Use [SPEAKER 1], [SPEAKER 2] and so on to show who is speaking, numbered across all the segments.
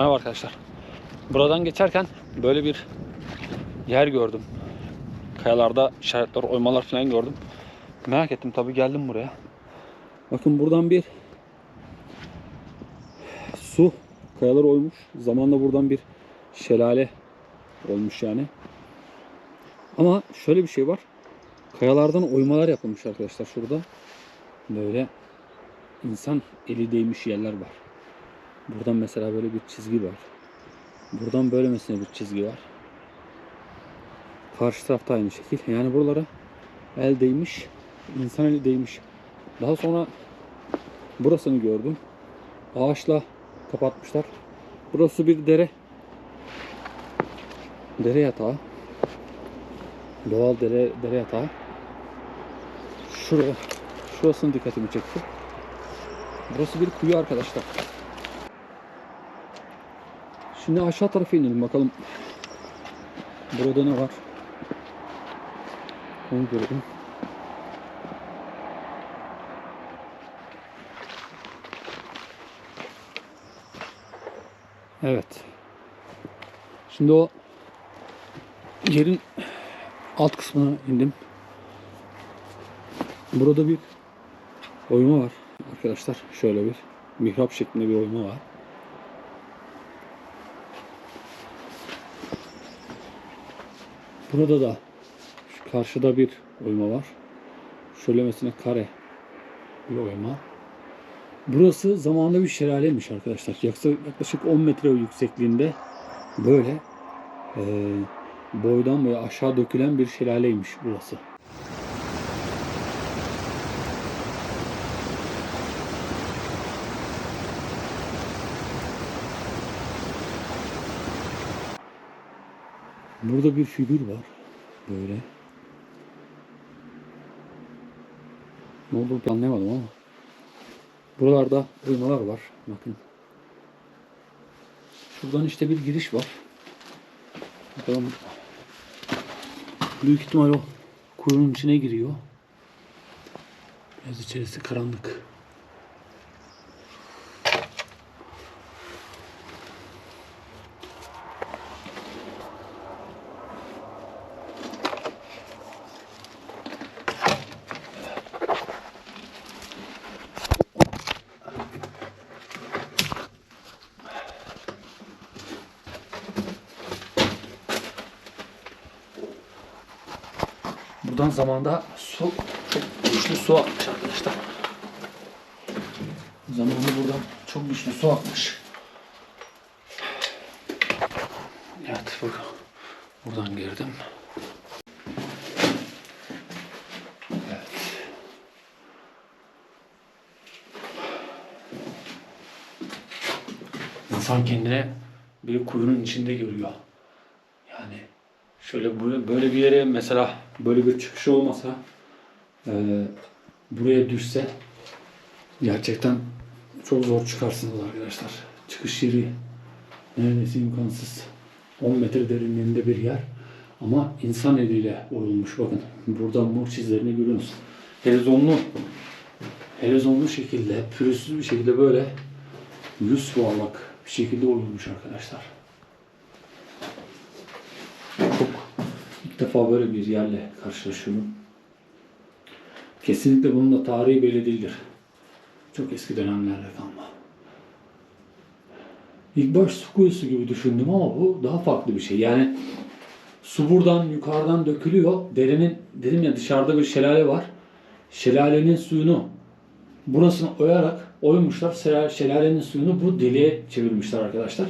[SPEAKER 1] Merhaba arkadaşlar. Buradan geçerken böyle bir yer gördüm. Kayalarda işaretler, oymalar falan gördüm. Merak ettim tabii geldim buraya. Bakın buradan bir su kayalar oymuş. Zamanla buradan bir şelale olmuş yani. Ama şöyle bir şey var. Kayalardan oymalar yapılmış arkadaşlar şurada. Böyle insan eli değmiş yerler var. Buradan mesela böyle bir çizgi var. Buradan böyle mesela bir çizgi var. Karşı tarafta aynı şekil. Yani buralara el değmiş, insan eli değmiş. Daha sonra burasını gördüm. Ağaçla kapatmışlar. Burası bir dere. Dere yatağı. Doğal dere, dere yatağı. Şuraya, şurasının dikkatimi çekti. Burası bir kuyu arkadaşlar. Şimdi aşağı tarafa inelim bakalım. Burada ne var? Onu görelim. Evet. Şimdi o yerin alt kısmına indim. Burada bir oyma var arkadaşlar. Şöyle bir mihrap şeklinde bir oyma var. Burada da şu karşıda bir oyma var. Şöylemesine kare bir oyma. Burası zamanında bir şelaleymiş arkadaşlar. Yaklaşık 10 metre yüksekliğinde böyle e, boydan boya aşağı dökülen bir şelaleymiş burası. Burada bir figür var. Böyle. Ne olduğunu anlayamadım ama. Buralarda uymalar var. Bakın. Şuradan işte bir giriş var. Bakalım. Büyük ihtimal o kuyunun içine giriyor. Biraz içerisi karanlık. Buradan zamanda su, çok güçlü su akmış arkadaşlar. Zamanında buradan çok güçlü su akmış. Evet bak. Buradan girdim. İnsan kendine bir kuyunun içinde görüyor. Şöyle böyle, bir yere mesela böyle bir çıkışı olmasa e, buraya düşse gerçekten çok zor çıkarsınız arkadaşlar. Çıkış yeri neredeyse imkansız. 10 metre derinliğinde bir yer. Ama insan eliyle oyulmuş. Bakın buradan mor çizlerini görüyorsunuz. Helezonlu helezonlu şekilde, pürüzsüz bir şekilde böyle yüz yuvarlak bir şekilde oyulmuş arkadaşlar. Çok defa böyle bir yerle karşılaşıyorum. Kesinlikle bunun da tarihi belli değildir. Çok eski dönemlerde kalma. İlk baş su kuyusu gibi düşündüm ama bu daha farklı bir şey. Yani su buradan yukarıdan dökülüyor. Derenin dedim ya dışarıda bir şelale var. Şelalenin suyunu burasını oyarak oymuşlar. Şelale- Şelalenin suyunu bu deliğe çevirmişler arkadaşlar.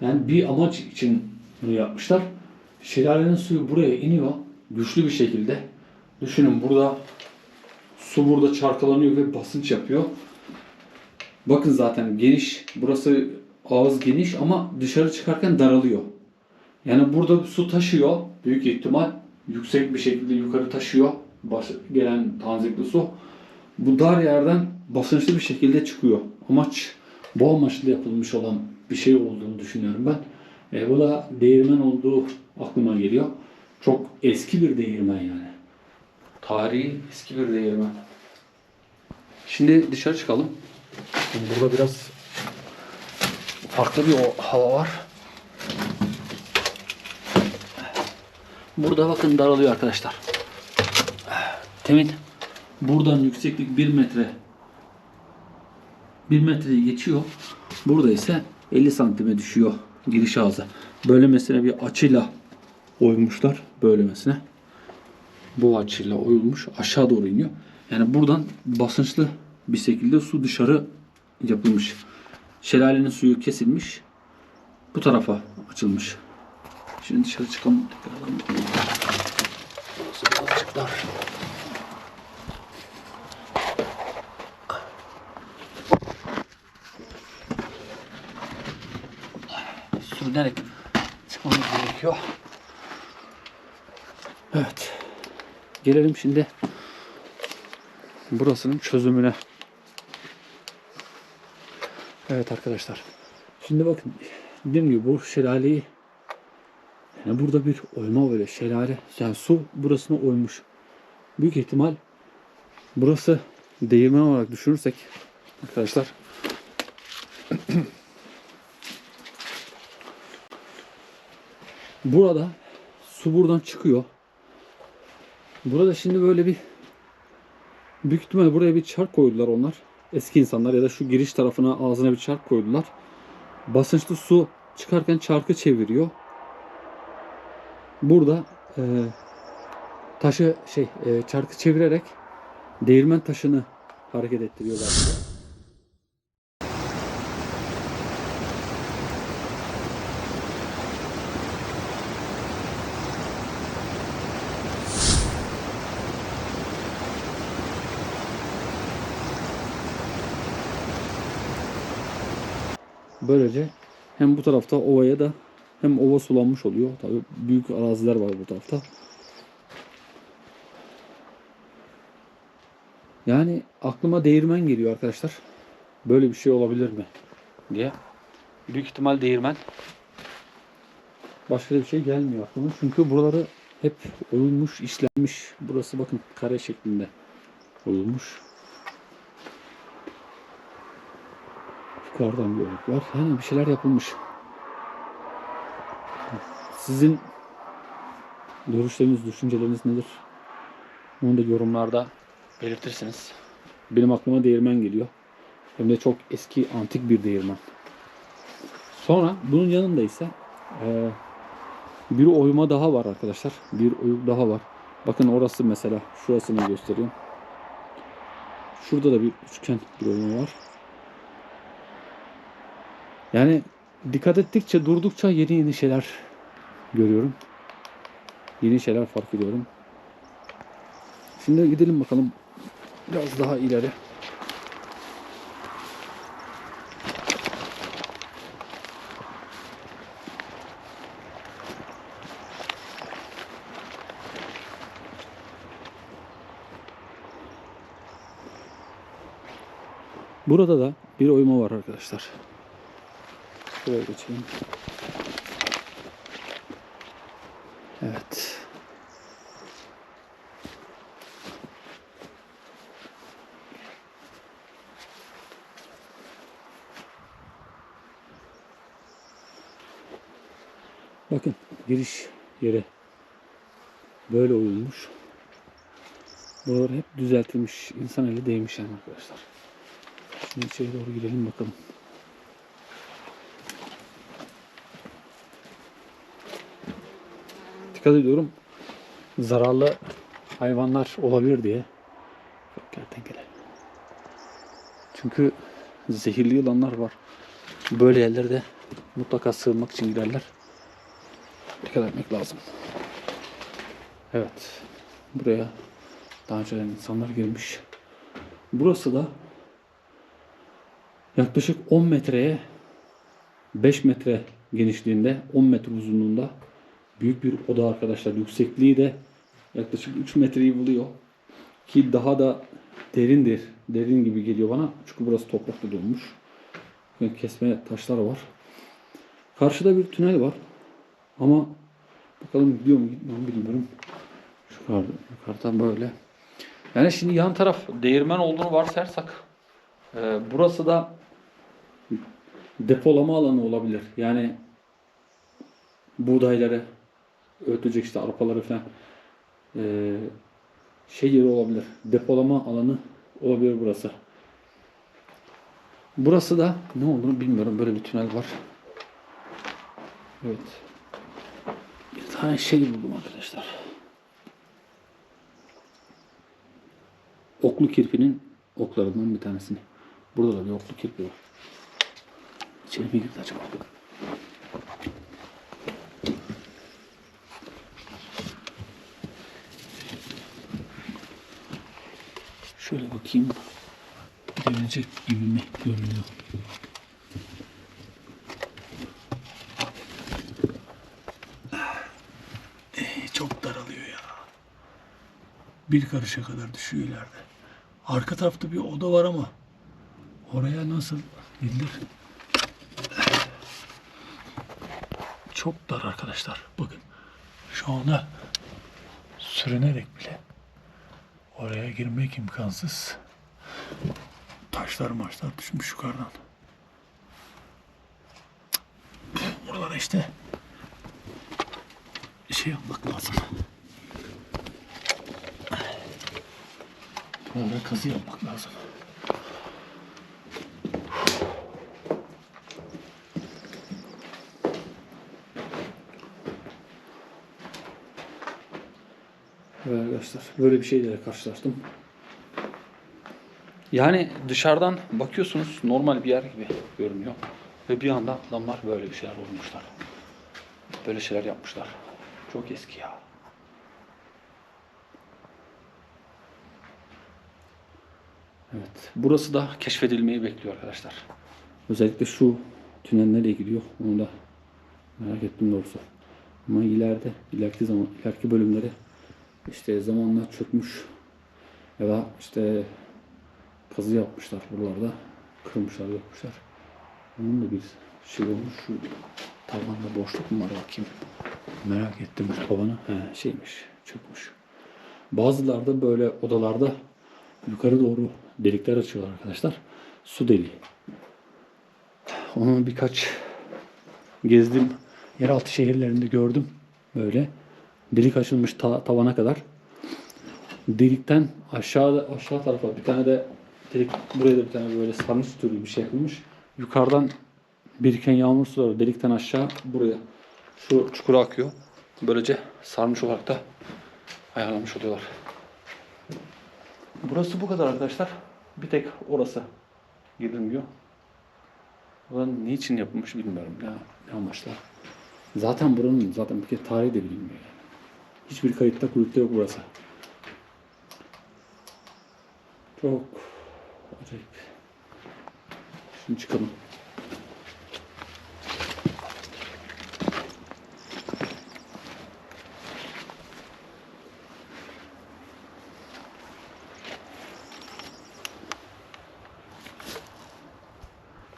[SPEAKER 1] Yani bir amaç için bunu yapmışlar. Şelalenin suyu buraya iniyor. Güçlü bir şekilde. Düşünün burada su burada çarkalanıyor ve basınç yapıyor. Bakın zaten geniş. Burası ağız geniş ama dışarı çıkarken daralıyor. Yani burada su taşıyor. Büyük ihtimal yüksek bir şekilde yukarı taşıyor. Bas- gelen tanzikli su. Bu dar yerden basınçlı bir şekilde çıkıyor. Amaç bu amaçla yapılmış olan bir şey olduğunu düşünüyorum ben. E, bu da değirmen olduğu aklıma geliyor. Çok eski bir değirmen yani. Tarihi eski bir değirmen. Şimdi dışarı çıkalım. Şimdi burada biraz farklı bir o hava var. Burada bakın daralıyor arkadaşlar. Temin buradan yükseklik 1 metre 1 metreyi geçiyor. Burada ise 50 santime düşüyor giriş ağzı. Böylemesine bir açıyla oymuşlar. Böylemesine. Bu açıyla oyulmuş. Aşağı doğru iniyor. Yani buradan basınçlı bir şekilde su dışarı yapılmış. Şelalenin suyu kesilmiş. Bu tarafa açılmış. Şimdi dışarı çıkalım. Tekrardan. Burası Sürünerek çıkmamız gerekiyor. Evet. Gelelim şimdi burasının çözümüne. Evet arkadaşlar. Şimdi bakın dediğim gibi bu şelaleyi yani burada bir oyma böyle şelale yani su burasına oymuş. Büyük ihtimal burası değirmen olarak düşünürsek arkadaşlar burada su buradan çıkıyor. Burada şimdi böyle bir büyük ihtimal buraya bir çark koydular onlar. Eski insanlar ya da şu giriş tarafına ağzına bir çark koydular. Basınçlı su çıkarken çarkı çeviriyor. Burada e, taşı şey e, çarkı çevirerek değirmen taşını hareket ettiriyorlar. Böylece hem bu tarafta ovaya da hem ova sulanmış oluyor. Tabii büyük araziler var bu tarafta. Yani aklıma değirmen geliyor arkadaşlar. Böyle bir şey olabilir mi diye. Büyük ihtimal değirmen. Başka bir şey gelmiyor aklıma. Çünkü buraları hep oyulmuş, işlenmiş. Burası bakın kare şeklinde oyulmuş. Yukarıdan bir oyuk var. Yani bir şeyler yapılmış. Sizin görüşleriniz, düşünceleriniz nedir? Onu da yorumlarda belirtirsiniz. Benim aklıma değirmen geliyor. Hem de çok eski, antik bir değirmen. Sonra bunun yanında ise eee, bir oyma daha var arkadaşlar. Bir oyuk daha var. Bakın orası mesela. Şurasını gösteriyorum. Şurada da bir üçgen bir oyma var. Yani dikkat ettikçe, durdukça yeni yeni şeyler görüyorum. Yeni şeyler fark ediyorum. Şimdi gidelim bakalım biraz daha ileri. Burada da bir oyma var arkadaşlar. Şuraya geçeyim. Evet. Bakın giriş yeri böyle oyulmuş. Buralar hep düzeltilmiş. İnsan eli değmiş yani arkadaşlar. Şimdi içeri doğru gidelim bakalım. Dikkat ediyorum. Zararlı hayvanlar olabilir diye. Bak kertenkele. Çünkü zehirli yılanlar var. Böyle yerlerde mutlaka sığınmak için giderler. Dikkat etmek lazım. Evet. Buraya daha önceden insanlar girmiş. Burası da yaklaşık 10 metreye 5 metre genişliğinde 10 metre uzunluğunda büyük bir oda arkadaşlar. Yüksekliği de yaklaşık 3 metreyi buluyor. Ki daha da derindir. Derin gibi geliyor bana. Çünkü burası toprakla dolmuş. Kesme taşlar var. Karşıda bir tünel var. Ama bakalım gidiyor mu gitmiyor mu bilmiyorum. Yukarıda, yukarıdan böyle. Yani şimdi yan taraf değirmen olduğunu varsayarsak e, burası da depolama alanı olabilir. Yani buğdayları öğütecek işte arpaları falan ee, şey yeri olabilir. Depolama alanı olabilir burası. Burası da ne olduğunu bilmiyorum. Böyle bir tünel var. Evet. Bir tane şey buldum arkadaşlar. Oklu kirpinin oklarından bir tanesini. Burada da bir oklu kirpi var. İçeri mi girdi acaba? Şöyle bakayım. Gidebilecek gibi mi görünüyor? Ee, çok daralıyor ya. Bir karışa kadar düşüyor ileride. Arka tarafta bir oda var ama oraya nasıl gidilir? Çok dar arkadaşlar. Bakın şu anda sürünerek bile oraya girmek imkansız. Taşlar maçlar düşmüş yukarıdan. Buralara işte şey yapmak lazım. Buralara kazı yapmak lazım. Evet arkadaşlar böyle bir şeyle karşılaştım. Yani dışarıdan bakıyorsunuz normal bir yer gibi görünüyor. Ve bir anda adamlar böyle bir şeyler bulmuşlar. Böyle şeyler yapmışlar. Çok eski ya. Evet. Burası da keşfedilmeyi bekliyor arkadaşlar. Özellikle şu tünel nereye gidiyor onu da merak ettim doğrusu. Ama ileride, ileriki zaman, ileriki bölümleri işte zamanla çökmüş ya da işte kazı yapmışlar buralarda. Kırmışlar, yapmışlar. Onun da bir şey olmuş. Şu tavanda boşluk mu var bakayım. Merak ettim şu tavanı. He, şeymiş, çökmüş. Bazılarda böyle odalarda yukarı doğru delikler açıyorlar arkadaşlar. Su deliği. Onu birkaç gezdim. Yeraltı şehirlerinde gördüm. Böyle delik açılmış ta- tavana kadar. Delikten aşağı aşağı tarafa bir tane de delik buraya da bir tane böyle sarnıç türü bir şey yapılmış. Yukarıdan biriken yağmur suları delikten aşağı buraya şu çukura akıyor. Böylece sarmış olarak da ayarlamış oluyorlar. Burası bu kadar arkadaşlar. Bir tek orası girilmiyor. Buranın niçin yapılmış bilmiyorum. Ne, ne amaçla. Zaten buranın zaten bir kere tarihi de bilinmiyor. Yani. Hiçbir kayıtta kuyutta yok burası. Çok acayip. Şimdi çıkalım.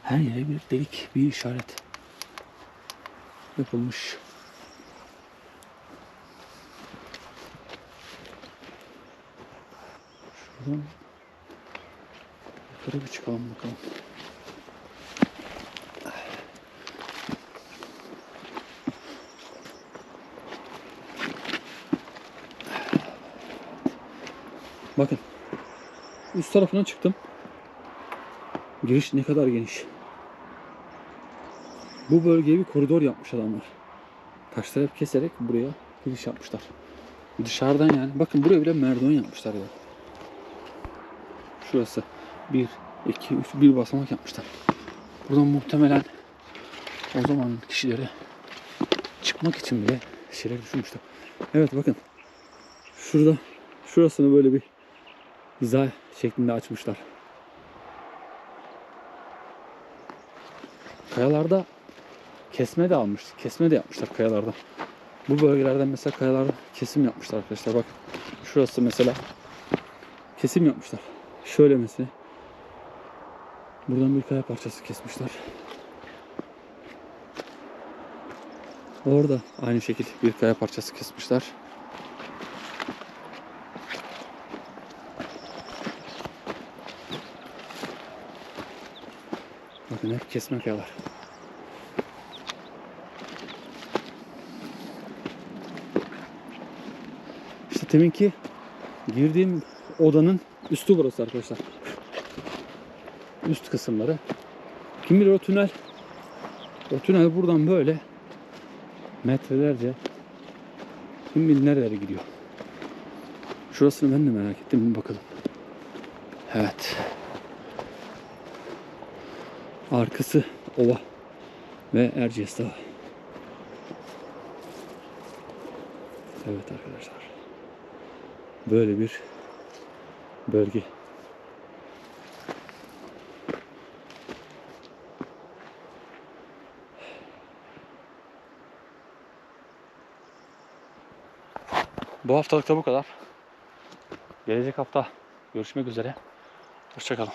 [SPEAKER 1] Her yere bir delik, bir işaret yapılmış. Şuradan yukarı bir çıkalım bakalım. Bakın. Üst tarafına çıktım. Giriş ne kadar geniş. Bu bölgeye bir koridor yapmış adamlar. Taşları hep keserek buraya giriş yapmışlar. Dışarıdan yani. Bakın buraya bile merdiven yapmışlar ya. Şurası. 1, 2, 3, bir basamak yapmışlar. Buradan muhtemelen o zaman kişileri çıkmak için bile şeyler düşünmüşler. Evet bakın. Şurada şurasını böyle bir hizar şeklinde açmışlar. Kayalarda kesme de almış. Kesme de yapmışlar kayalarda. Bu bölgelerden mesela kayalarda kesim yapmışlar arkadaşlar. Bak şurası mesela kesim yapmışlar. Şöyle mesela. Buradan bir kaya parçası kesmişler. Orada aynı şekilde bir kaya parçası kesmişler. Bakın hep kesme kayalar. İşte deminki girdiğim odanın üstü burası arkadaşlar. Üst kısımları. Kim bilir o tünel. O tünel buradan böyle metrelerce kim bilir nerelere gidiyor. Şurasını ben de merak ettim. Bakalım. Evet. Arkası ova ve Erciyes Dağı. Evet arkadaşlar. Böyle bir bölge. Bu haftalık da bu kadar. Gelecek hafta görüşmek üzere. Hoşçakalın.